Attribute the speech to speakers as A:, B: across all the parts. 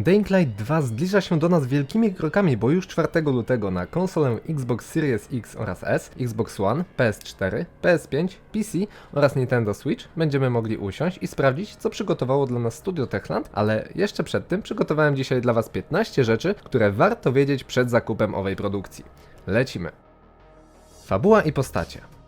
A: Dying Light 2 zbliża się do nas wielkimi krokami, bo już 4 lutego na konsolę Xbox Series X oraz S, Xbox One, PS4, PS5, PC oraz Nintendo Switch będziemy mogli usiąść i sprawdzić, co przygotowało dla nas Studio Techland, ale jeszcze przed tym przygotowałem dzisiaj dla Was 15 rzeczy, które warto wiedzieć przed zakupem owej produkcji. Lecimy. Fabuła i postacie.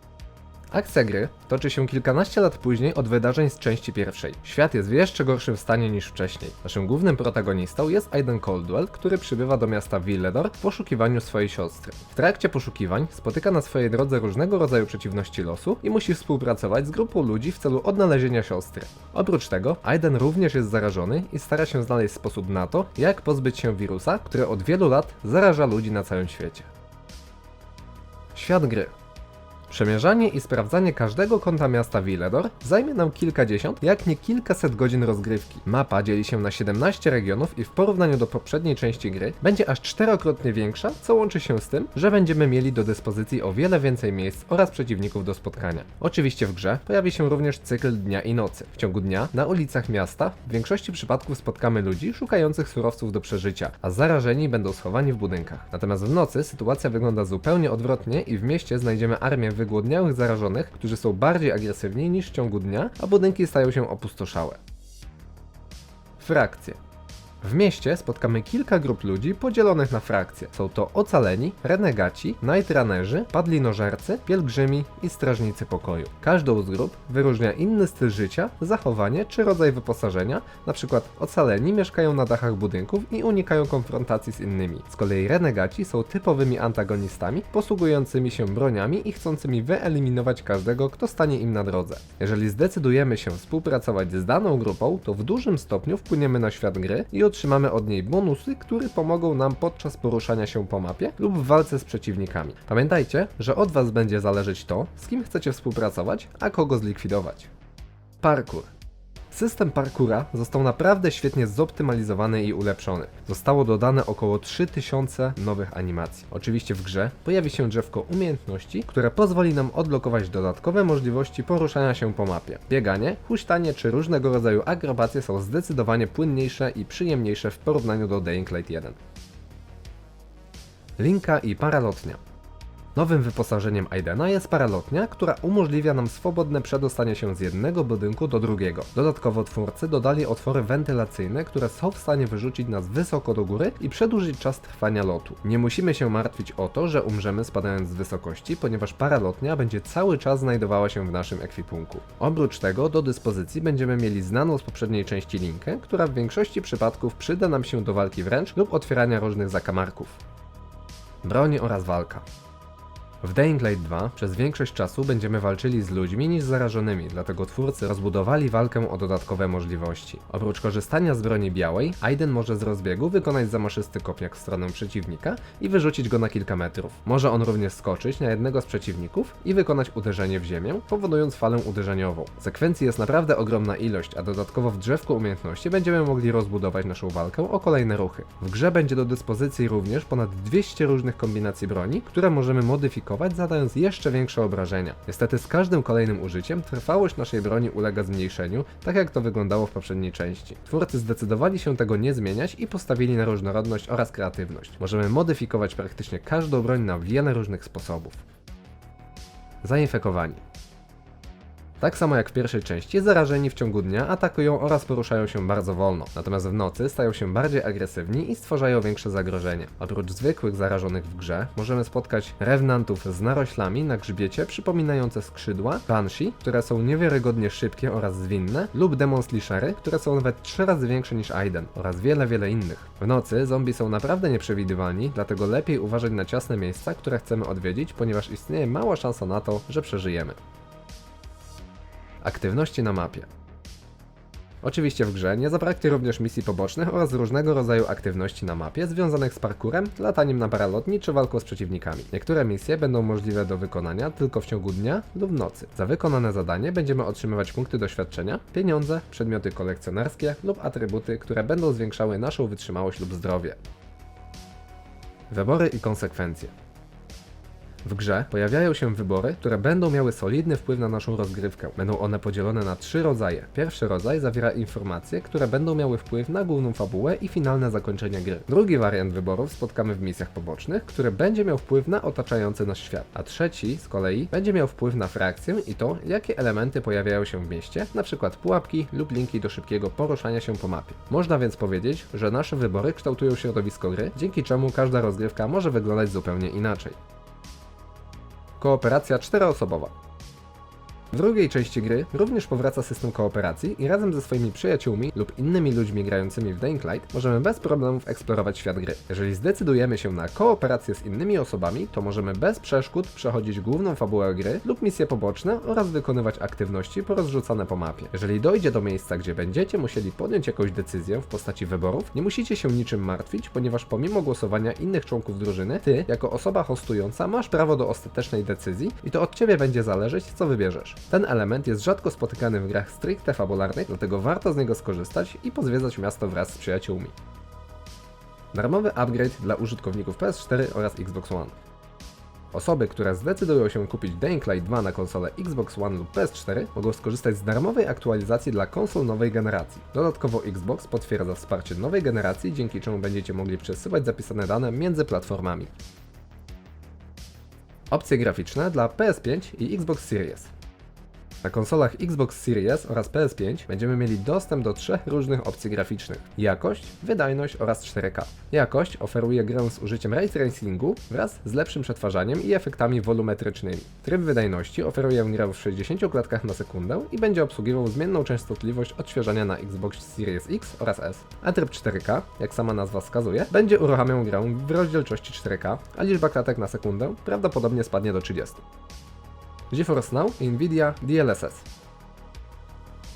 A: Akcja gry toczy się kilkanaście lat później od wydarzeń z części pierwszej. Świat jest w jeszcze gorszym stanie niż wcześniej. Naszym głównym protagonistą jest Aiden Caldwell, który przybywa do miasta Villedor w poszukiwaniu swojej siostry. W trakcie poszukiwań spotyka na swojej drodze różnego rodzaju przeciwności losu i musi współpracować z grupą ludzi w celu odnalezienia siostry. Oprócz tego, Aiden również jest zarażony i stara się znaleźć sposób na to, jak pozbyć się wirusa, który od wielu lat zaraża ludzi na całym świecie. Świat gry. Przemierzanie i sprawdzanie każdego kąta miasta Villedor zajmie nam kilkadziesiąt, jak nie kilkaset godzin rozgrywki. Mapa dzieli się na 17 regionów i w porównaniu do poprzedniej części gry będzie aż czterokrotnie większa, co łączy się z tym, że będziemy mieli do dyspozycji o wiele więcej miejsc oraz przeciwników do spotkania. Oczywiście w grze pojawi się również cykl dnia i nocy. W ciągu dnia na ulicach miasta w większości przypadków spotkamy ludzi szukających surowców do przeżycia, a zarażeni będą schowani w budynkach. Natomiast w nocy sytuacja wygląda zupełnie odwrotnie i w mieście znajdziemy armię wygłodniałych zarażonych, którzy są bardziej agresywni niż w ciągu dnia, a budynki stają się opustoszałe. Frakcje. W mieście spotkamy kilka grup ludzi podzielonych na frakcje. Są to ocaleni, renegaci, nightrunnerzy, padlinożercy, pielgrzymi i strażnicy pokoju. Każdą z grup wyróżnia inny styl życia, zachowanie czy rodzaj wyposażenia, na przykład ocaleni mieszkają na dachach budynków i unikają konfrontacji z innymi. Z kolei renegaci są typowymi antagonistami, posługującymi się broniami i chcącymi wyeliminować każdego, kto stanie im na drodze. Jeżeli zdecydujemy się współpracować z daną grupą, to w dużym stopniu wpłyniemy na świat gry i otrzymamy od niej bonusy, które pomogą nam podczas poruszania się po mapie lub w walce z przeciwnikami. Pamiętajcie, że od Was będzie zależeć to, z kim chcecie współpracować, a kogo zlikwidować. Parkour. System parkura został naprawdę świetnie zoptymalizowany i ulepszony. Zostało dodane około 3000 nowych animacji. Oczywiście w grze pojawi się drzewko umiejętności, które pozwoli nam odblokować dodatkowe możliwości poruszania się po mapie. Bieganie, huśtanie czy różnego rodzaju akrobacje są zdecydowanie płynniejsze i przyjemniejsze w porównaniu do Dying Light 1. Linka i paralotnia. Nowym wyposażeniem Aidena jest paralotnia, która umożliwia nam swobodne przedostanie się z jednego budynku do drugiego. Dodatkowo twórcy dodali otwory wentylacyjne, które są w stanie wyrzucić nas wysoko do góry i przedłużyć czas trwania lotu. Nie musimy się martwić o to, że umrzemy spadając z wysokości, ponieważ paralotnia będzie cały czas znajdowała się w naszym ekwipunku. Oprócz tego do dyspozycji będziemy mieli znaną z poprzedniej części linkę, która w większości przypadków przyda nam się do walki wręcz lub otwierania różnych zakamarków. Broni oraz walka. W Dying Light 2 przez większość czasu będziemy walczyli z ludźmi niż zarażonymi, dlatego twórcy rozbudowali walkę o dodatkowe możliwości. Oprócz korzystania z broni białej, Aiden może z rozbiegu wykonać zamaszysty kopniak w stronę przeciwnika i wyrzucić go na kilka metrów. Może on również skoczyć na jednego z przeciwników i wykonać uderzenie w ziemię, powodując falę uderzeniową. Sekwencji jest naprawdę ogromna ilość, a dodatkowo w drzewku umiejętności będziemy mogli rozbudować naszą walkę o kolejne ruchy. W grze będzie do dyspozycji również ponad 200 różnych kombinacji broni, które możemy modyfikować zadając jeszcze większe obrażenia. Niestety z każdym kolejnym użyciem trwałość naszej broni ulega zmniejszeniu, tak jak to wyglądało w poprzedniej części. Twórcy zdecydowali się tego nie zmieniać i postawili na różnorodność oraz kreatywność. Możemy modyfikować praktycznie każdą broń na wiele różnych sposobów. Zainfekowani. Tak samo jak w pierwszej części, zarażeni w ciągu dnia atakują oraz poruszają się bardzo wolno, natomiast w nocy stają się bardziej agresywni i stwarzają większe zagrożenie. Oprócz zwykłych zarażonych w grze, możemy spotkać rewnantów z naroślami na grzbiecie przypominające skrzydła, banshee, które są niewiarygodnie szybkie oraz zwinne, lub demon slashery, które są nawet 3 razy większe niż Aiden, oraz wiele, wiele innych. W nocy zombie są naprawdę nieprzewidywalni, dlatego lepiej uważać na ciasne miejsca, które chcemy odwiedzić, ponieważ istnieje mała szansa na to, że przeżyjemy. Aktywności na mapie. Oczywiście w grze nie zabraknie również misji pobocznych oraz różnego rodzaju aktywności na mapie związanych z parkurem, lataniem na paralotni czy walką z przeciwnikami. Niektóre misje będą możliwe do wykonania tylko w ciągu dnia lub nocy. Za wykonane zadanie będziemy otrzymywać punkty doświadczenia, pieniądze, przedmioty kolekcjonerskie lub atrybuty, które będą zwiększały naszą wytrzymałość lub zdrowie. Wybory i konsekwencje. W grze pojawiają się wybory, które będą miały solidny wpływ na naszą rozgrywkę. Będą one podzielone na trzy rodzaje. Pierwszy rodzaj zawiera informacje, które będą miały wpływ na główną fabułę i finalne zakończenie gry. Drugi wariant wyborów spotkamy w misjach pobocznych, który będzie miał wpływ na otaczający nas świat. A trzeci z kolei będzie miał wpływ na frakcję i to, jakie elementy pojawiają się w mieście, np. pułapki lub linki do szybkiego poruszania się po mapie. Można więc powiedzieć, że nasze wybory kształtują środowisko gry, dzięki czemu każda rozgrywka może wyglądać zupełnie inaczej. Kooperacja czteroosobowa. W drugiej części gry również powraca system kooperacji i razem ze swoimi przyjaciółmi lub innymi ludźmi grającymi w Dying Light możemy bez problemów eksplorować świat gry. Jeżeli zdecydujemy się na kooperację z innymi osobami, to możemy bez przeszkód przechodzić główną fabułę gry lub misje poboczne oraz wykonywać aktywności porozrzucane po mapie. Jeżeli dojdzie do miejsca, gdzie będziecie musieli podjąć jakąś decyzję w postaci wyborów, nie musicie się niczym martwić, ponieważ pomimo głosowania innych członków drużyny, ty, jako osoba hostująca, masz prawo do ostatecznej decyzji i to od ciebie będzie zależeć, co wybierzesz. Ten element jest rzadko spotykany w grach stricte fabularnych, dlatego warto z niego skorzystać i pozwiedzać miasto wraz z przyjaciółmi. Darmowy upgrade dla użytkowników PS4 oraz Xbox One. Osoby, które zdecydują się kupić Dying Light 2 na konsolę Xbox One lub PS4 mogą skorzystać z darmowej aktualizacji dla konsol nowej generacji. Dodatkowo Xbox potwierdza wsparcie nowej generacji, dzięki czemu będziecie mogli przesyłać zapisane dane między platformami. Opcje graficzne dla PS5 i Xbox Series. Na konsolach Xbox Series oraz PS5 będziemy mieli dostęp do trzech różnych opcji graficznych: jakość, wydajność oraz 4K. Jakość oferuje grę z użyciem ray tracingu wraz z lepszym przetwarzaniem i efektami wolumetrycznymi. Tryb wydajności oferuje grę w 60 klatkach na sekundę i będzie obsługiwał zmienną częstotliwość odświeżania na Xbox Series X oraz S. A tryb 4K, jak sama nazwa wskazuje, będzie uruchamiał grę w rozdzielczości 4K, a liczba klatek na sekundę prawdopodobnie spadnie do 30. GeForce Now i Nvidia DLSS.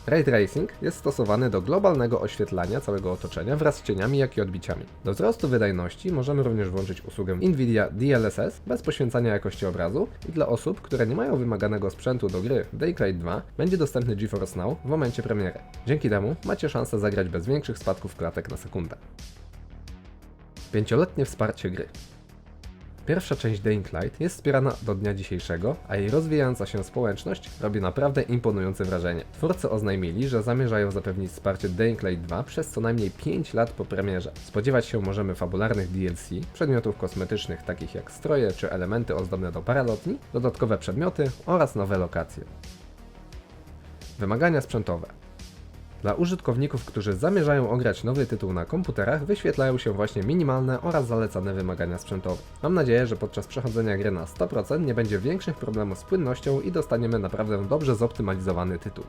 A: Ray Tracing jest stosowany do globalnego oświetlania całego otoczenia wraz z cieniami, jak i odbiciami. Do wzrostu wydajności możemy również włączyć usługę Nvidia DLSS bez poświęcania jakości obrazu i dla osób, które nie mają wymaganego sprzętu do gry Daylight 2 będzie dostępny GeForce Now w momencie premiery. Dzięki temu macie szansę zagrać bez większych spadków klatek na sekundę. Pięcioletnie wsparcie gry. Pierwsza część Dying Light jest wspierana do dnia dzisiejszego, a jej rozwijająca się społeczność robi naprawdę imponujące wrażenie. Twórcy oznajmili, że zamierzają zapewnić wsparcie Dying Light 2 przez co najmniej 5 lat po premierze. Spodziewać się możemy fabularnych DLC, przedmiotów kosmetycznych takich jak stroje czy elementy ozdobne do paralotni, dodatkowe przedmioty oraz nowe lokacje. Wymagania sprzętowe. Dla użytkowników, którzy zamierzają ograć nowy tytuł na komputerach, wyświetlają się właśnie minimalne oraz zalecane wymagania sprzętowe. Mam nadzieję, że podczas przechodzenia gry na 100% nie będzie większych problemów z płynnością i dostaniemy naprawdę dobrze zoptymalizowany tytuł.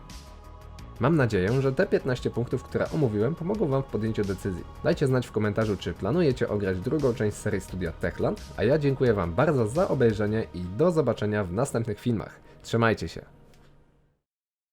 A: Mam nadzieję, że te 15 punktów, które omówiłem, pomogą Wam w podjęciu decyzji. Dajcie znać w komentarzu, czy planujecie ograć drugą część serii studia Techland, a ja dziękuję Wam bardzo za obejrzenie i do zobaczenia w następnych filmach. Trzymajcie się!